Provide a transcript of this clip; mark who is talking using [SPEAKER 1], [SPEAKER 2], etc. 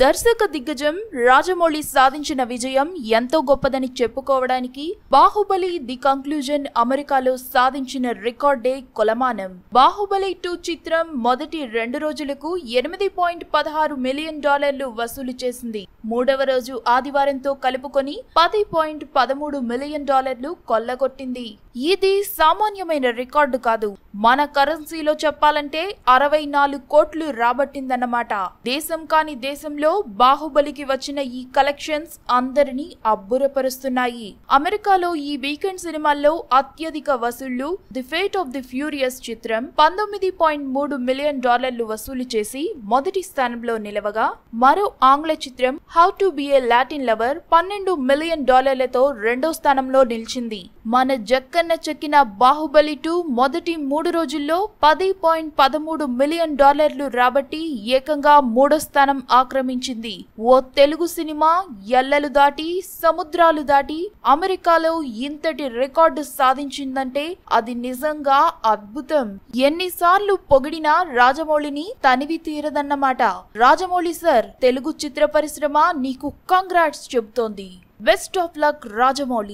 [SPEAKER 1] దర్శక దిగ్గజం రాజమౌళి సాధించిన విజయం ఎంతో గొప్పదని చెప్పుకోవడానికి బాహుబలి ది కంక్లూజన్ అమెరికాలో సాధించిన రికార్డే కొలమానం. బాహుబలి టూ చిత్రం మొదటి రెండు రోజులకు ఎనిమిది పాయింట్ పదహారు మిలియన్ డాలర్లు వసూలు చేసింది. మూడవ రోజు ఆదివారంతో కలుపుకొని పది పాయింట్ పదమూడు మిలియన్ డాలర్లు కొల్లగొట్టింది. ఇది సామాన్యమైన రికార్డు కాదు. మన కరెన్సీలో చెప్పాలంటే అరవై నాలుగు కోట్లు రాబట్టిందన్నమాట. దేశం కాని దేశంలో బాహుబలికి వచ్చిన ఈ కలెక్షన్స్ అందరినీ అబ్బురపరుస్తున్నాయి. అమెరికాలో ఈ వీకెండ్ సినిమాల్లో అత్యధిక వసూళ్ళు the fate of the furious చిత్రం పంతొమ్మిది పాయింట్ మూడు మిలియన్ డాలర్లు వసూలు చేసి మొదటి స్థానంలో నిలవగా మరో ఆంగ్ల చిత్రం how to be a Latin lover పన్నెండు మిలియన్ డాలర్లతో రెండో స్థానంలో నిలిచింది. మన జక్కన్న చెక్కిన బాహుబలి టూ మొదటి మూడు రోజుల్లో పది పాయింట్ పదమూడు మిలియన్ డాలర్లు రాబట్టి ఏకంగా మూడో స్థానం ఆక్రమించింది. ఓ తెలుగు సినిమా ఎల్లలు దాటి సముద్రాలు దాటి అమెరికాలో ఇంతటి రికార్డు సాధించిందంటే అది నిజంగా అద్భుతం. ఎన్నిసార్లు పొగిడినా రాజమౌళిని తనివి తీరదన్నమాట. రాజమౌళి సార్ తెలుగు చిత్ర పరిశ్రమ నీకు కంగ్రాట్స్ చెబుతోంది. Best of luck Rajamouli.